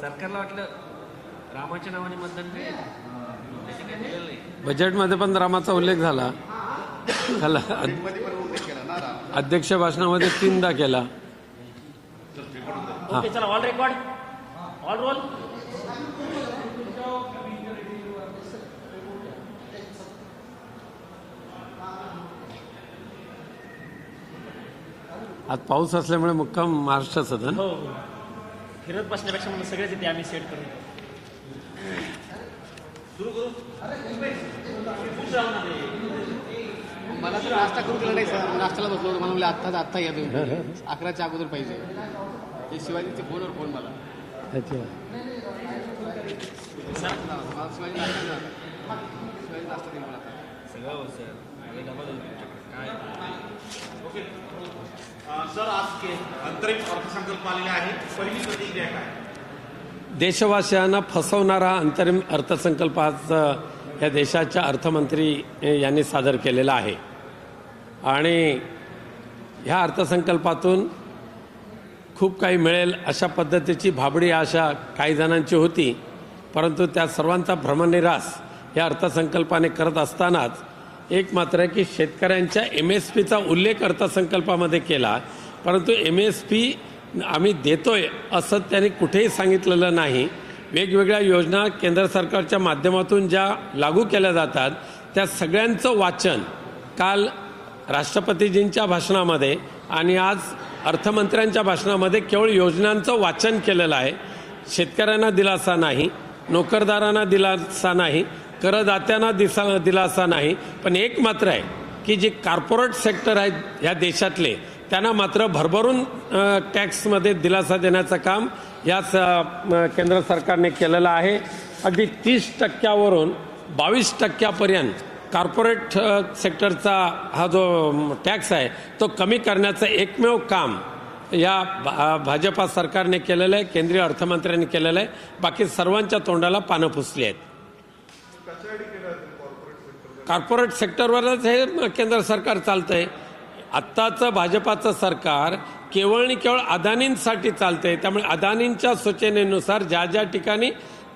सरकारला वाटलं रामाच्या नावाने मतदान मिळेल. बजेटमध्ये पण रामाचा उल्लेख झाला. अध्यक्ष भाषणामध्ये तीनदा केला. ओके चला ऑल रेकॉर्ड ऑल रोल आज पाऊस असल्यामुळे मुक्काम महाराष्ट्रात होता ना? फिरत बसण्यापेक्षा मला सगळेच येते आम्ही सेट करून मला तर नाश्ता करू दिला नाही सर. नाश्त्याला बसलो होतो. मला म्हणलं आत्ताच आत्ता या तुम्ही. अकराच्या अगोदर पाहिजे. ते शिवाजीचे फोनवर फोन मला. शिवाजी नाश्ता द्या. शिवाजी नाश्ता देईल मला. सगळं हो सर आज अंतरिम अर्थसंकल्प आलेला आहे पहिली प्रतिक्रिया काय देशवासियांना फसवणारा अंतरिम अर्थसंकल्प आज या देशाच्या अर्थमंत्री यांनी सादर केलेला आहे. आणि ह्या अर्थसंकल्पातून खूप काही मिळेल अशा पद्धतीची भाबडी आशा काही जणांची होती परंतु त्या सर्वांचा भ्रमनिरास या अर्थसंकल्पाने करत असतानाच एक मात्र की शेतकऱ्यांच्या एम एस पीचा उल्लेख अर्थसंकल्पामध्ये केला परंतु एम एस पी आम्ही देतोय असं त्यांनी कुठेही सांगितलेलं नाही. वेगवेगळ्या योजना केंद्र सरकारच्या माध्यमातून ज्या लागू केल्या जातात त्या सगळ्यांचं वाचन काल राष्ट्रपतीजींच्या भाषणामध्ये आणि आज अर्थमंत्र्यांच्या भाषणामध्ये केवळ योजनांचं वाचन केलेलं आहे. शेतकऱ्यांना दिलासा नाही नोकरदारांना दिलासा नाही करदात्यांना दिसा दिलासा नाही पण एक मात्र आहे की जे कॉर्पोरेट सेक्टर आहेत ह्या देशातले त्यांना मात्र भरभरून टॅक्समध्ये दिलासा देण्याचं काम या स केंद्र सरकारने केलेलं आहे. अगदी तीस टक्क्यावरून बावीस टक्क्यापर्यंत कॉर्पोरेट सेक्टरचा हा जो टॅक्स आहे तो कमी करण्याचं एकमेव काम या भा भाजपा सरकारने केलेलं आहे केंद्रीय अर्थमंत्र्यांनी केलेलं आहे. बाकी सर्वांच्या तोंडाला पानं पुसली आहेत. कॉर्पोरेट सेक्टरवरच हे केंद्र सरकार चालतं आहे आत्ताचं भाजपाचं सरकार केवळ आणि केवळ अदानींसाठी चालतंय. त्यामुळे अदानींच्या सूचनेनुसार ज्या ज्या ठिकाणी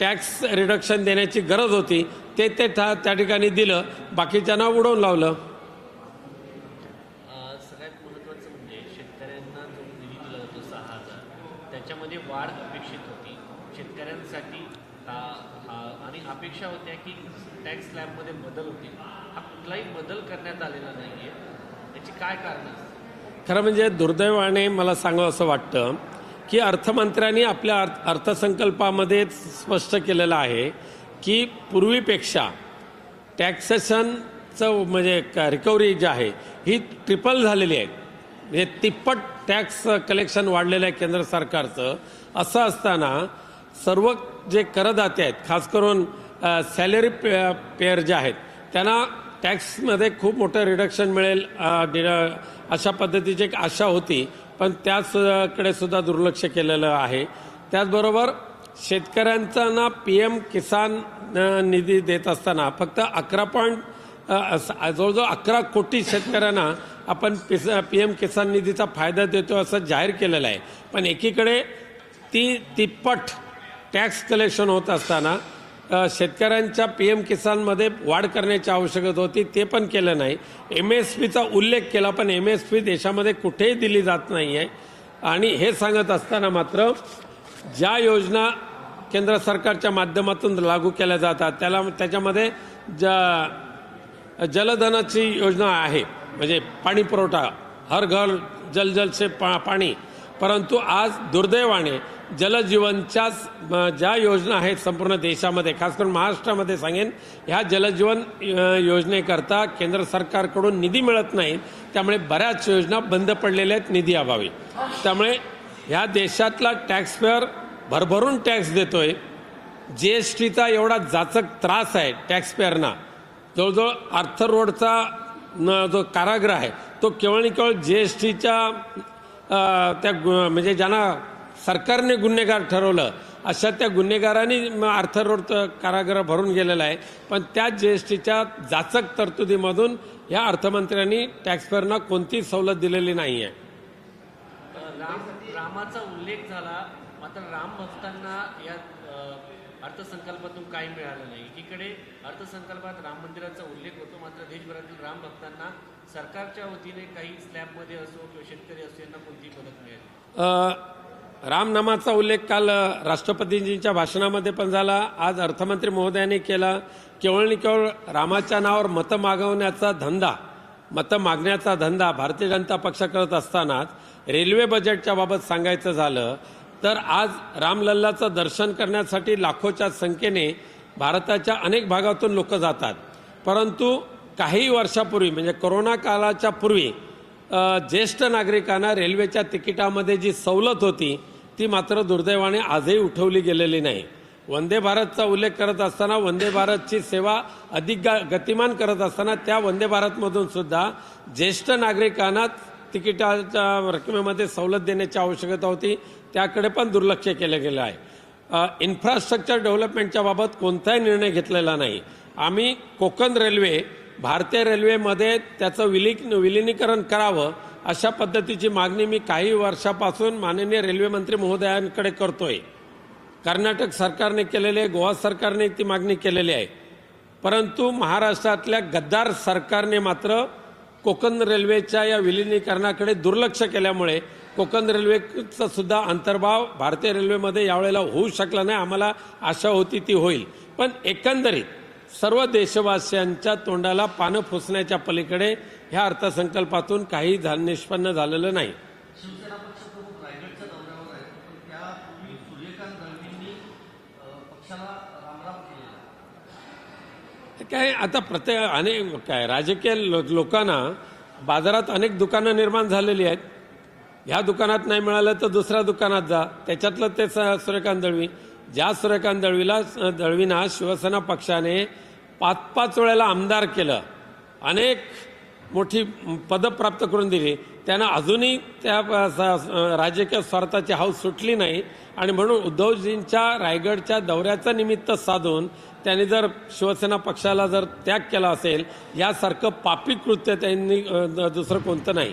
टॅक्स रिडक्शन देण्याची गरज होती ते ते ठा- त्या ठिकाणी दिलं. बाकीच्यांना उडवून लावलं अं, सगळ्यात महत्त्वाचं म्हणजे शेतकऱ्यांना जो निधी दिला जातो सहा हजार त्याच्यामध्ये वाढ अपेक्षित होती शेतकऱ्यांसाठी हा हा. आणि अपेक्षा होत्या की टॅक्स स्लॅबमध्ये बदल होतील. हा कुठलाही बदल करण्यात आलेला नाही आहे याची काय कारण खरं म्हणजे दुर्दैवाने मला सांगावं असं वाटतं की अर्थमंत्र्यांनी आपल्या अर्थ अर्थसंकल्पामध्ये स्पष्ट केलेलं आहे की पूर्वीपेक्षा टॅक्सेशनचं म्हणजे रिकव्हरी जी आहे ही ट्रिपल झालेली आहे. म्हणजे तिप्पट टॅक्स कलेक्शन वाढलेलं आहे केंद्र सरकारचं. असं असताना सर्व जे करदाते आहेत खास करून सॅलरी पे पेअर जे आहेत त्यांना टॅक्समध्ये खूप मोठं रिडक्शन मिळेल अशा पद्धतीची एक आशा होती पण त्याचकडे सुद्धा दुर्लक्ष केलेलं आहे. त्याचबरोबर शेतकऱ्यांचा ना पी एम किसान निधी देत असताना फक्त अकरा पॉईंट जवळजवळ अकरा कोटी शेतकऱ्यांना आपण पिस पी एम किसान निधीचा फायदा देतो असं जाहीर केलेलं आहे. पण एकीकडे ती तिप्पट टॅक्स कलेक्शन होत असताना शेतकऱ्यांच्या पी एम किसानमध्ये वाढ करण्याची आवश्यकता होती ते पण केलं नाही. एम एस पीचा उल्लेख केला पण एम एस पी देशामध्ये कुठेही दिली जात नाही आहे आणि हे सांगत असताना मात्र ज्या योजना केंद्र सरकारच्या माध्यमातून लागू केल्या जातात त्याला त्याच्यामध्ये ज जलधनाची योजना आहे. म्हणजे पाणी पुरवठा हर घर जल जलसे पा पाणी. परंतु आज दुर्दैवाने जलजीवनच्याच ज्या योजना आहेत संपूर्ण देशामध्ये खास करून महाराष्ट्रामध्ये सांगेन ह्या जलजीवन योजनेकरता केंद्र सरकारकडून निधी मिळत नाही. त्यामुळे बऱ्याच योजना बंद पडलेल्या आहेत निधी अभावी. त्यामुळे ह्या देशातला टॅक्सपेअर भरभरून टॅक्स देतोय. जी एस टीचा एवढा जाचक त्रास आहे टॅक्सपेअरना जवळजवळ आर्थर रोडचा न जो कारागृह आहे तो केवळ आणि केवळ जी एस टीच्या त्या गु- म्हणजे ज्यांना सरकारने गुन्हेगार ठरवलं. अशा त्या गुन्हेगारांनी म आर्थर रोड कारागृह भरून गेलेला आहे. पण त्या जी एस टीच्या जाचक तरतुदीमधून या अर्थमंत्र्यांनी टॅक्सपेअरना कोणतीच सवलत दिलेली नाही आहे राम राम रामाचा उल्लेख झाला मात्र राम भक्तांना या अर्थसंकल्पातून काही मिळालं नाही. एकीकडे अर्थसंकल्पात राम मंदिराचा उल्लेख होतो मात्र देशभरातील राम भक्तांना सरकारच्या वतीने काही स्लॅबमध्ये असो किंवा शेतकरी असो यांना कोणतीही मदत मिळेल रामनामाचा उल्लेख काल राष्ट्रपतीजींच्या भाषणामध्ये पण झाला. आज अर्थमंत्री महोदयांनी केला. केवळ आणि केवळ रामाच्या नावावर मतं मागवण्याचा धंदा मतं मागण्याचा धंदा भारतीय जनता पक्ष करत असतानाच रेल्वे बजेटच्या बाबत सांगायचं झालं तर आज रामलल्लाचं दर्शन करण्यासाठी लाखोच्या संख्येने भारताच्या अनेक भागातून लोक जातात. परंतु काही वर्षापूर्वी म्हणजे कोरोना काळाच्या पूर्वी ज्येष्ठ नागरिकांना रेल्वेच्या तिकिटामध्ये जी सवलत होती ती मात्र दुर्दैवाने आजही उठवली गेलेली नाही. वंदे भारतचा उल्लेख करत असताना वंदे भारतची सेवा अधिक गतिमान करत असताना त्या वंदे भारतमधून सुद्धा ज्येष्ठ नागरिकांना तिकिटाच्या रकमेमध्ये सवलत देण्याची आवश्यकता होती. त्याकडे पण दुर्लक्ष केलं गेलं आहे. इन्फ्रास्ट्रक्चर डेव्हलपमेंटच्या बाबत कोणताही निर्णय घेतलेला नाही. आम्ही कोकण रेल्वे भारतीय रेल्वेमध्ये त्याचं विली विलिनीकरण करावं अशा पद्धतीची मागणी मी काही वर्षापासून माननीय रेल्वे मंत्री महोदयांकडे करतोय. कर्नाटक सरकारने केलेली आहे गोवा सरकारने ती मागणी केलेली आहे. परंतु महाराष्ट्रातल्या गद्दार सरकारने मात्र कोकण रेल्वेच्या या विलिनीकरणाकडे दुर्लक्ष केल्यामुळे कोकण रेल्वेचा सुद्धा अंतर्भाव भारतीय रेल्वेमध्ये यावेळेला होऊ शकला नाही आम्हाला आशा होती ती होईल. पण एकंदरीत सर्व देशवासियांच्या तोंडाला पानं फुसण्याच्या पलीकडे ह्या अर्थसंकल्पातून काही निष्पन्न झालेलं नाही. काय आता प्रत्येक अनेक काय राजकीय लो- लोकांना बाजारात अनेक दुकानं निर्माण झालेली आहेत. ह्या दुकानात नाही मिळालं तर दुसऱ्या दुकानात जा. त्याच्यातलं ते सूर्यकांत दळवी. ज्या सूर्यकांत दळवीला दळवींना शिवसेना पक्षाने पाच पाच वेळेला आमदार केलं अनेक मोठी पदं प्राप्त करून दिली त्यांना अजूनही त्या राजकीय स्वार्थाची हाऊस सुटली नाही. आणि म्हणून उद्धवजींच्या रायगडच्या दौऱ्याचं निमित्त साधून त्यांनी जर शिवसेना पक्षाला जर त्याग केला असेल यासारखं पापी कृत्य त्यांनी दुसरं कोणतं नाही.